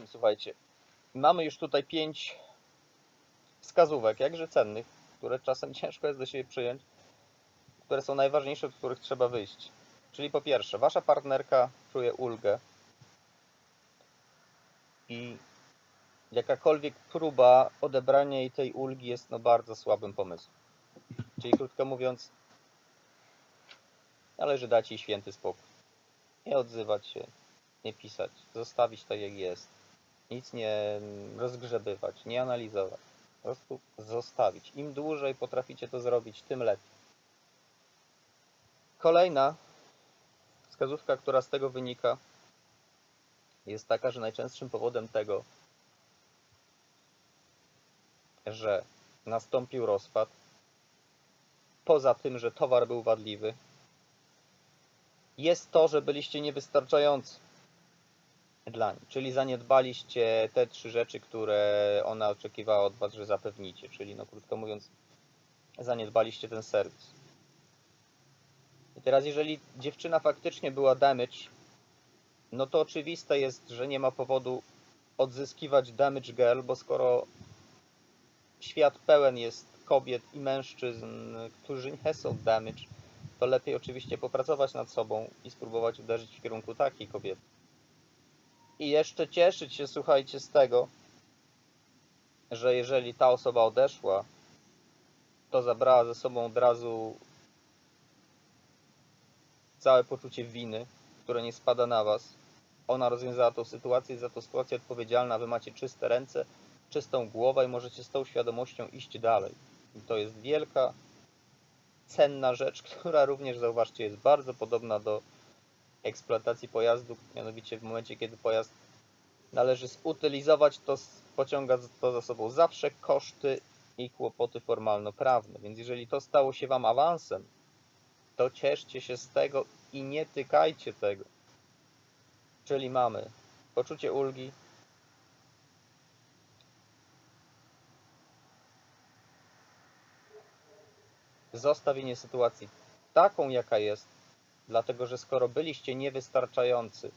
zatem słuchajcie, mamy już tutaj pięć wskazówek, jakże cennych, które czasem ciężko jest do siebie przyjąć, które są najważniejsze, od których trzeba wyjść. Czyli po pierwsze, wasza partnerka czuje ulgę i jakakolwiek próba odebrania jej tej ulgi jest no bardzo słabym pomysłem. Czyli krótko mówiąc, należy dać jej święty spokój. Nie odzywać się, nie pisać, zostawić tak jak jest. Nic nie rozgrzebywać, nie analizować. Po prostu zostawić. Im dłużej potraficie to zrobić, tym lepiej. Kolejna wskazówka, która z tego wynika, jest taka, że najczęstszym powodem tego, że nastąpił rozpad, poza tym, że towar był wadliwy, jest to, że byliście niewystarczający Czyli zaniedbaliście te trzy rzeczy, które ona oczekiwała od Was, że zapewnicie. Czyli, no krótko mówiąc, zaniedbaliście ten serwis. I teraz, jeżeli dziewczyna faktycznie była damage, no to oczywiste jest, że nie ma powodu odzyskiwać damage girl, bo skoro świat pełen jest kobiet i mężczyzn, którzy nie są damage, to lepiej oczywiście popracować nad sobą i spróbować uderzyć w kierunku takiej kobiety. I jeszcze cieszyć się, słuchajcie, z tego, że jeżeli ta osoba odeszła, to zabrała ze sobą od razu całe poczucie winy, które nie spada na was. Ona rozwiązała tą sytuację, za tą sytuację odpowiedzialna, wy macie czyste ręce, czystą głowę i możecie z tą świadomością iść dalej. I to jest wielka, cenna rzecz, która również, zauważcie, jest bardzo podobna do eksploatacji pojazdu, mianowicie w momencie, kiedy pojazd należy zutylizować, to pociąga to za sobą zawsze koszty i kłopoty formalno-prawne. Więc jeżeli to stało się Wam awansem, to cieszcie się z tego i nie tykajcie tego. Czyli mamy poczucie ulgi, zostawienie sytuacji taką, jaka jest, dlatego że skoro byliście niewystarczający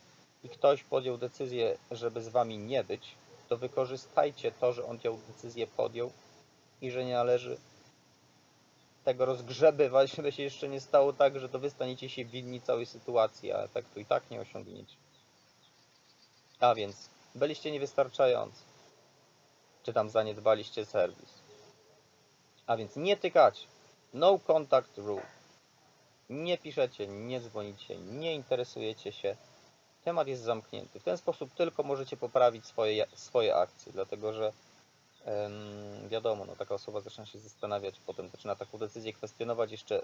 i ktoś podjął decyzję, żeby z wami nie być, to wykorzystajcie to, że on tę decyzję podjął i że nie należy tego rozgrzebywać, żeby się jeszcze nie stało tak, że to wy staniecie się winni całej sytuacji, a efektu i tak nie osiągniecie. A więc byliście niewystarczający, czy tam zaniedbaliście serwis. A więc nie tykacie. No contact rule. Nie piszecie, nie dzwonicie, nie interesujecie się. Temat jest zamknięty. W ten sposób tylko możecie poprawić swoje, swoje akcje, dlatego że wiadomo, no, taka osoba zaczyna się zastanawiać, potem zaczyna taką decyzję kwestionować jeszcze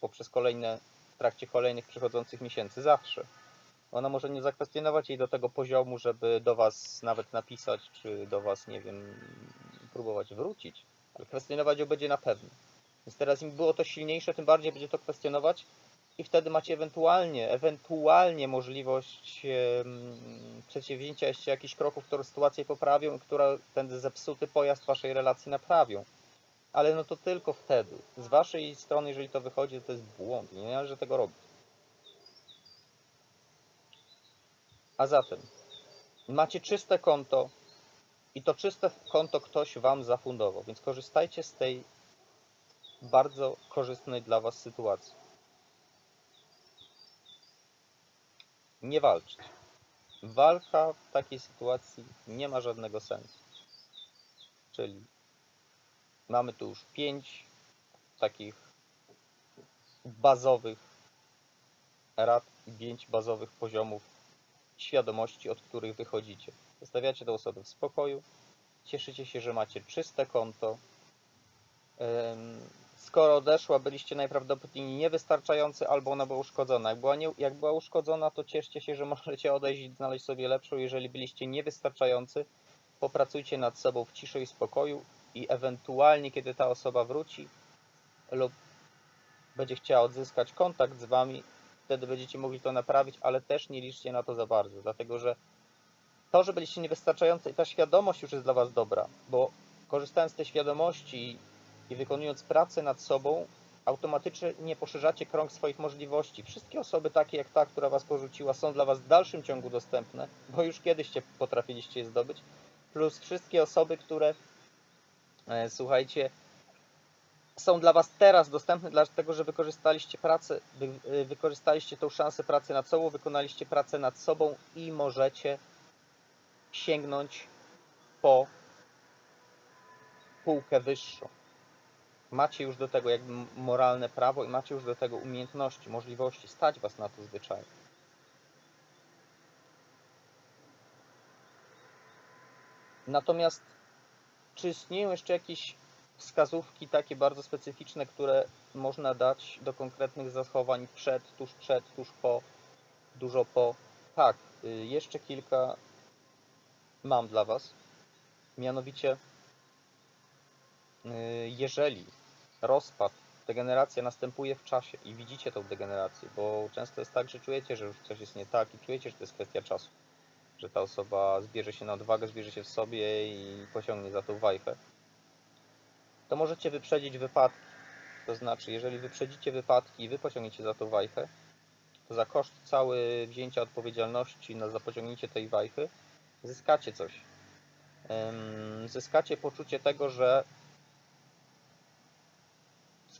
poprzez kolejne, w trakcie kolejnych przychodzących miesięcy, zawsze. Ona może nie zakwestionować jej do tego poziomu, żeby do Was nawet napisać, czy do Was, nie wiem, próbować wrócić, ale kwestionować ją będzie na pewno. Więc teraz im było to silniejsze, tym bardziej będzie to kwestionować i wtedy macie ewentualnie, ewentualnie możliwość em, przedsięwzięcia jeszcze jakichś kroków, które sytuację poprawią i które ten zepsuty pojazd waszej relacji naprawią. Ale no to tylko wtedy. Z waszej strony, jeżeli to wychodzi, to jest błąd. Nie należy tego robić. A zatem macie czyste konto i to czyste konto ktoś wam zafundował, więc korzystajcie z tej bardzo korzystnej dla Was sytuacji. Nie walczyć. Walka w takiej sytuacji nie ma żadnego sensu. Czyli mamy tu już pięć takich bazowych rad pięć bazowych poziomów świadomości, od których wychodzicie. Zostawiacie tę osobę w spokoju, cieszycie się, że macie czyste konto, skoro odeszła, byliście najprawdopodobniej niewystarczający albo ona była uszkodzona. Jak była, nie, jak była uszkodzona, to cieszcie się, że możecie odejść i znaleźć sobie lepszą. Jeżeli byliście niewystarczający, popracujcie nad sobą w ciszy i spokoju i ewentualnie, kiedy ta osoba wróci lub będzie chciała odzyskać kontakt z Wami, wtedy będziecie mogli to naprawić, ale też nie liczcie na to za bardzo, dlatego że to, że byliście niewystarczający ta świadomość już jest dla Was dobra, bo korzystając z tej świadomości i wykonując pracę nad sobą, automatycznie poszerzacie krąg swoich możliwości. Wszystkie osoby takie jak ta, która Was porzuciła, są dla Was w dalszym ciągu dostępne, bo już kiedyś cię potrafiliście je zdobyć, plus wszystkie osoby, które, e, słuchajcie, są dla Was teraz dostępne, dlatego że wykorzystaliście pracę, wy, e, wykorzystaliście tą szansę pracy nad sobą, wykonaliście pracę nad sobą i możecie sięgnąć po półkę wyższą. Macie już do tego jakby moralne prawo i macie już do tego umiejętności, możliwości, stać Was na to zwyczajnie. Natomiast czy istnieją jeszcze jakieś wskazówki takie bardzo specyficzne, które można dać do konkretnych zachowań przed, tuż przed, tuż po, dużo po? Tak, y, jeszcze kilka mam dla Was. Mianowicie, y, jeżeli rozpad, degeneracja następuje w czasie i widzicie tą degenerację, bo często jest tak, że czujecie, że już coś jest nie tak i czujecie, że to jest kwestia czasu, że ta osoba zbierze się na odwagę, zbierze się w sobie i pociągnie za tą wajchę, to możecie wyprzedzić wypadki. To znaczy, jeżeli wyprzedzicie wypadki i wy pociągniecie za tą wajchę, to za koszt cały wzięcia odpowiedzialności na zapociągnięcie tej wajchy zyskacie coś. Zyskacie poczucie tego, że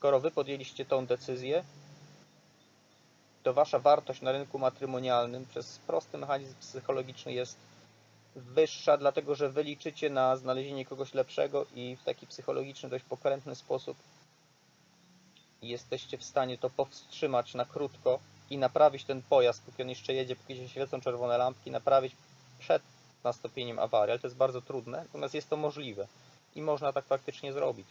skoro wy podjęliście tą decyzję, to wasza wartość na rynku matrymonialnym przez prosty mechanizm psychologiczny jest wyższa, dlatego że wy liczycie na znalezienie kogoś lepszego i w taki psychologiczny, dość pokrętny sposób jesteście w stanie to powstrzymać na krótko i naprawić ten pojazd, póki on jeszcze jedzie, póki się świecą czerwone lampki, naprawić przed nastąpieniem awarii, ale to jest bardzo trudne, natomiast jest to możliwe i można tak faktycznie zrobić.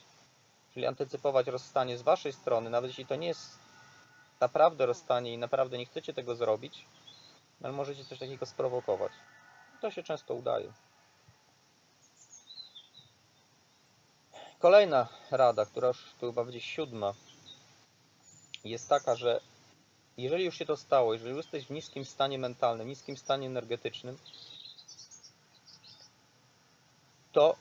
Czyli antycypować rozstanie z Waszej strony, nawet jeśli to nie jest naprawdę rozstanie i naprawdę nie chcecie tego zrobić, ale możecie coś takiego sprowokować. To się często udaje. Kolejna rada, która już tu chyba będzie siódma, jest taka, że jeżeli już się to stało, jeżeli jesteś w niskim stanie mentalnym, niskim stanie energetycznym, to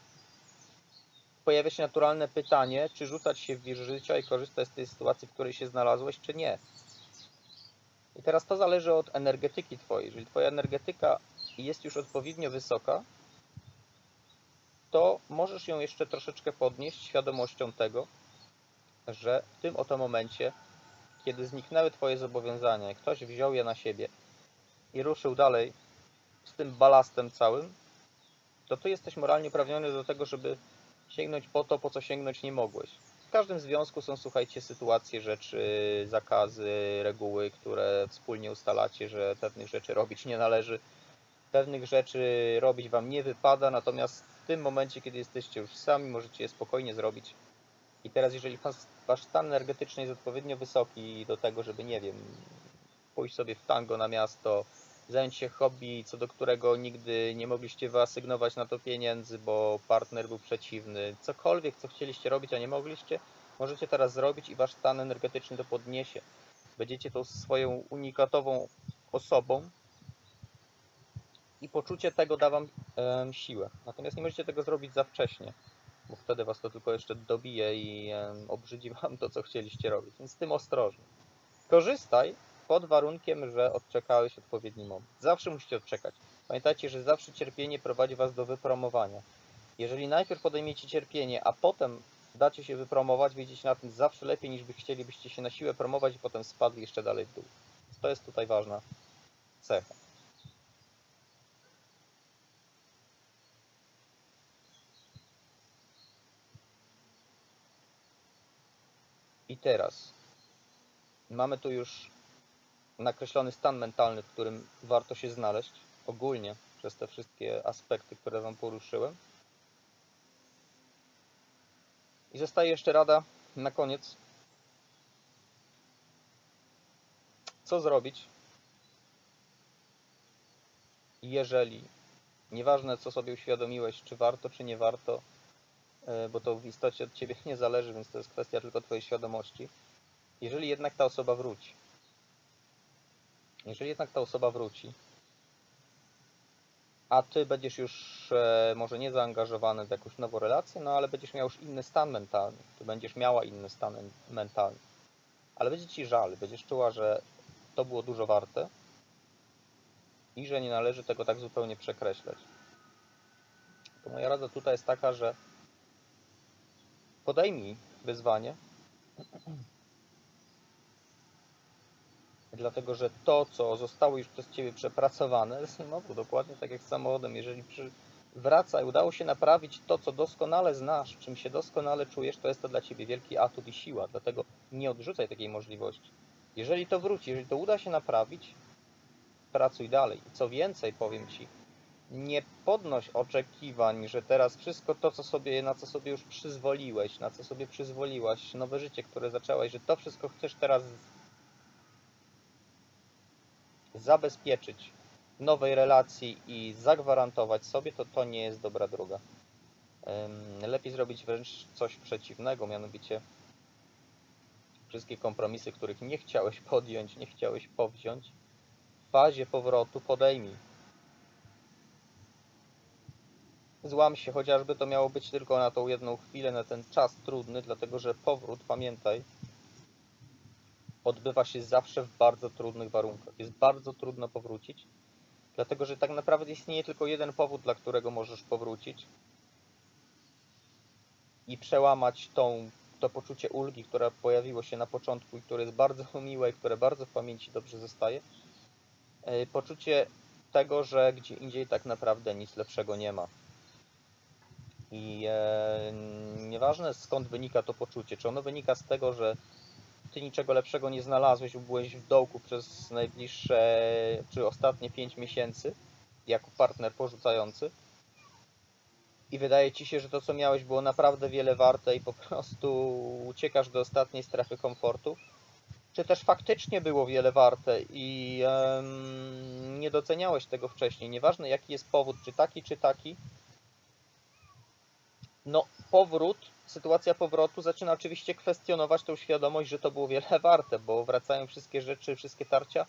pojawia się naturalne pytanie, czy rzucać się w wir życia i korzystać z tej sytuacji, w której się znalazłeś, czy nie. I teraz to zależy od energetyki Twojej. Jeżeli Twoja energetyka jest już odpowiednio wysoka, to możesz ją jeszcze troszeczkę podnieść świadomością tego, że w tym oto momencie, kiedy zniknęły Twoje zobowiązania, ktoś wziął je na siebie i ruszył dalej z tym balastem całym, to Ty jesteś moralnie uprawniony do tego, żeby sięgnąć po to, po co sięgnąć nie mogłeś. W każdym związku są, słuchajcie, sytuacje, rzeczy, zakazy, reguły, które wspólnie ustalacie, że pewnych rzeczy robić nie należy, pewnych rzeczy robić Wam nie wypada, natomiast w tym momencie, kiedy jesteście już sami, możecie je spokojnie zrobić. I teraz, jeżeli Wasz stan energetyczny jest odpowiednio wysoki do tego, żeby, nie wiem, pójść sobie w tango na miasto, zająć się hobby, co do którego nigdy nie mogliście wyasygnować na to pieniędzy, bo partner był przeciwny. Cokolwiek, co chcieliście robić, a nie mogliście, możecie teraz zrobić i wasz stan energetyczny to podniesie. Będziecie tą swoją unikatową osobą i poczucie tego da wam e, siłę. Natomiast nie możecie tego zrobić za wcześnie, bo wtedy was to tylko jeszcze dobije i e, obrzydzi wam to, co chcieliście robić. Więc z tym ostrożnie. Korzystaj pod warunkiem, że odczekałeś odpowiedni moment. Zawsze musicie odczekać. Pamiętajcie, że zawsze cierpienie prowadzi Was do wypromowania. Jeżeli najpierw podejmiecie cierpienie, a potem dacie się wypromować, wyjdziecie na tym zawsze lepiej niż by chcielibyście się na siłę promować i potem spadli jeszcze dalej w dół. To jest tutaj ważna cecha. I teraz mamy tu już nakreślony stan mentalny, w którym warto się znaleźć ogólnie przez te wszystkie aspekty, które Wam poruszyłem. I zostaje jeszcze rada na koniec. Co zrobić, jeżeli, nieważne co sobie uświadomiłeś, czy warto, czy nie warto, e, bo to w istocie od Ciebie nie zależy, więc to jest kwestia tylko Twojej świadomości, jeżeli jednak ta osoba wróci, jeżeli jednak ta osoba wróci, a ty będziesz już e, może nie zaangażowany w jakąś nową relację, no ale będziesz miał już inny stan mentalny, ty będziesz miała inny stan mentalny. ale będzie ci żal, będziesz czuła, że to było dużo warte i że nie należy tego tak zupełnie przekreślać. To moja rada tutaj jest taka, że podejmij wyzwanie, dlatego że to, co zostało już przez Ciebie przepracowane, znowu dokładnie tak jak z samochodem, jeżeli przy... wraca i udało się naprawić to, co doskonale znasz, czym się doskonale czujesz, to jest to dla Ciebie wielki atut i siła, dlatego nie odrzucaj takiej możliwości. Jeżeli to wróci, jeżeli to uda się naprawić, pracuj dalej. I co więcej, powiem Ci, nie podnoś oczekiwań, że teraz wszystko to, co sobie, na co sobie już przyzwoliłeś, na co sobie przyzwoliłaś, nowe życie, które zaczęłaś, że to wszystko chcesz teraz zabezpieczyć nowej relacji i zagwarantować sobie, to to nie jest dobra droga. Lepiej zrobić wręcz coś przeciwnego, mianowicie wszystkie kompromisy, których nie chciałeś podjąć, nie chciałeś powziąć, w fazie powrotu podejmij. Złam się, chociażby to miało być tylko na tą jedną chwilę, na ten czas trudny, dlatego że powrót, pamiętaj, odbywa się zawsze w bardzo trudnych warunkach. Jest bardzo trudno powrócić, dlatego że tak naprawdę istnieje tylko jeden powód, dla którego możesz powrócić i przełamać tą, to poczucie ulgi, które pojawiło się na początku i które jest bardzo miłe i które bardzo w pamięci dobrze zostaje. E, poczucie tego, że gdzie indziej tak naprawdę nic lepszego nie ma. I e, nieważne skąd wynika to poczucie, czy ono wynika z tego, że ty niczego lepszego nie znalazłeś, byłeś w dołku przez najbliższe czy ostatnie 5 miesięcy jako partner porzucający. I wydaje ci się, że to co miałeś było naprawdę wiele warte i po prostu uciekasz do ostatniej strefy komfortu, czy też faktycznie było wiele warte i um, nie doceniałeś tego wcześniej. Nieważne jaki jest powód, czy taki, czy taki, no powrót, sytuacja powrotu zaczyna oczywiście kwestionować tą świadomość, że to było wiele warte, bo wracają wszystkie rzeczy, wszystkie tarcia,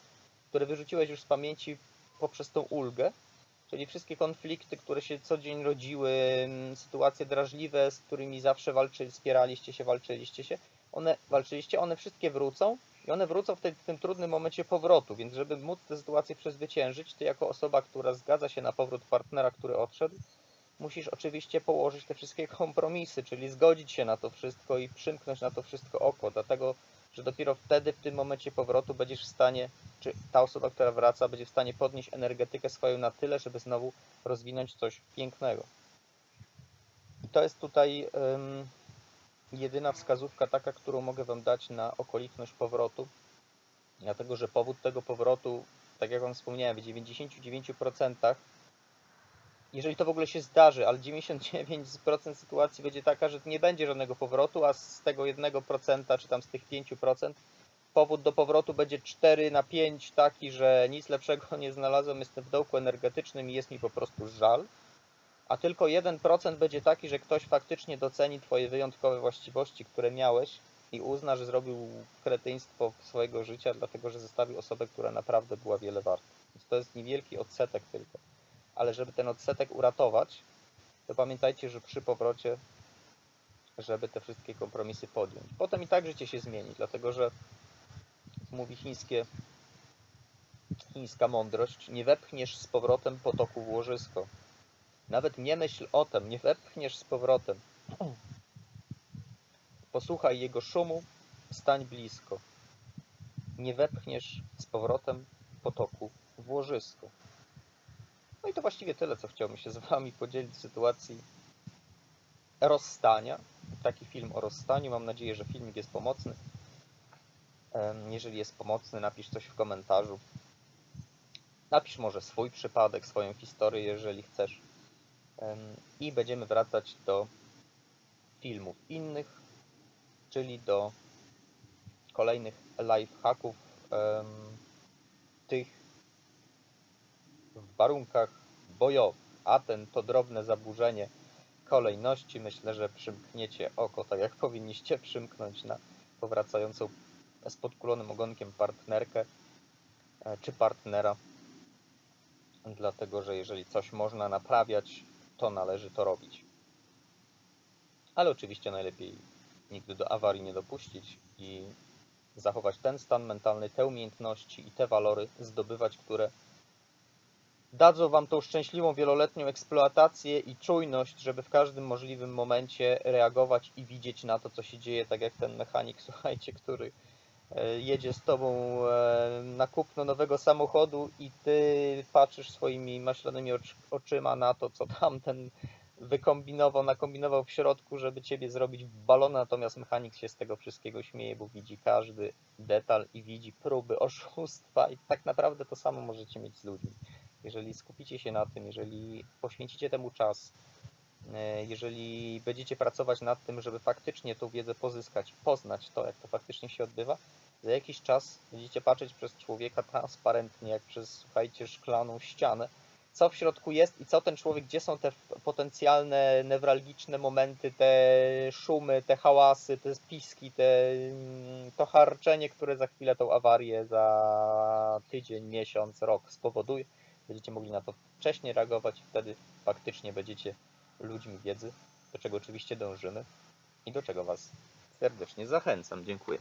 które wyrzuciłeś już z pamięci poprzez tą ulgę, czyli wszystkie konflikty, które się co dzień rodziły, mm, sytuacje drażliwe, z którymi zawsze walczyli, wspieraliście się, walczyliście się, one walczyliście, one wszystkie wrócą i one wrócą w, w tym trudnym momencie powrotu, więc żeby móc tę sytuację przezwyciężyć, ty jako osoba, która zgadza się na powrót partnera, który odszedł, musisz oczywiście położyć te wszystkie kompromisy, czyli zgodzić się na to wszystko i przymknąć na to wszystko oko, dlatego że dopiero wtedy, w tym momencie powrotu będziesz w stanie, czy ta osoba, która wraca, będzie w stanie podnieść energetykę swoją na tyle, żeby znowu rozwinąć coś pięknego. I to jest tutaj um, jedyna wskazówka taka, którą mogę Wam dać na okoliczność powrotu, dlatego że powód tego powrotu, tak jak Wam wspomniałem, w 99% jeżeli to w ogóle się zdarzy, ale 99% sytuacji będzie taka, że nie będzie żadnego powrotu, a z tego 1% czy tam z tych 5% powód do powrotu będzie 4 na 5 taki, że nic lepszego nie znalazłem, jestem w dołku energetycznym i jest mi po prostu żal, a tylko 1% będzie taki, że ktoś faktycznie doceni Twoje wyjątkowe właściwości, które miałeś i uzna, że zrobił kretyństwo swojego życia, dlatego że zostawił osobę, która naprawdę była wiele warta. Więc to jest niewielki odsetek tylko ale żeby ten odsetek uratować, to pamiętajcie, że przy powrocie, żeby te wszystkie kompromisy podjąć. Potem i tak życie się zmieni, dlatego że mówi chińskie, chińska mądrość, nie wepchniesz z powrotem potoku w łożysko. Nawet nie myśl o tym, nie wepchniesz z powrotem. Posłuchaj jego szumu, stań blisko. Nie wepchniesz z powrotem potoku w łożysko. No i to właściwie tyle, co chciałbym się z Wami podzielić w sytuacji rozstania. Taki film o rozstaniu. Mam nadzieję, że filmik jest pomocny. Jeżeli jest pomocny, napisz coś w komentarzu. Napisz może swój przypadek, swoją historię, jeżeli chcesz. I będziemy wracać do filmów innych, czyli do kolejnych life hacków tych w warunkach bojowych, a ten to drobne zaburzenie kolejności myślę, że przymkniecie oko, tak jak powinniście przymknąć na powracającą z podkulonym ogonkiem partnerkę e, czy partnera, dlatego że jeżeli coś można naprawiać, to należy to robić. Ale oczywiście najlepiej nigdy do awarii nie dopuścić i zachować ten stan mentalny, te umiejętności i te walory zdobywać, które dadzą Wam tą szczęśliwą wieloletnią eksploatację i czujność, żeby w każdym możliwym momencie reagować i widzieć na to, co się dzieje, tak jak ten mechanik, słuchajcie, który e, jedzie z Tobą e, na kupno nowego samochodu i Ty patrzysz swoimi maślanymi ocz- oczyma na to, co tamten wykombinował, nakombinował w środku, żeby Ciebie zrobić w balona, natomiast mechanik się z tego wszystkiego śmieje, bo widzi każdy detal i widzi próby oszustwa i tak naprawdę to samo możecie mieć z ludźmi. Jeżeli skupicie się na tym, jeżeli poświęcicie temu czas, e, jeżeli będziecie pracować nad tym, żeby faktycznie tą wiedzę pozyskać, poznać to, jak to faktycznie się odbywa, za jakiś czas będziecie patrzeć przez człowieka transparentnie, jak przez, słuchajcie, szklaną ścianę, co w środku jest i co ten człowiek, gdzie są te potencjalne newralgiczne momenty, te szumy, te hałasy, te spiski, te, mm, to harczenie, które za chwilę tą awarię za tydzień, miesiąc, rok spowoduje. Będziecie mogli na to wcześniej reagować wtedy faktycznie będziecie ludźmi wiedzy, do czego oczywiście dążymy i do czego Was serdecznie zachęcam. Dziękuję.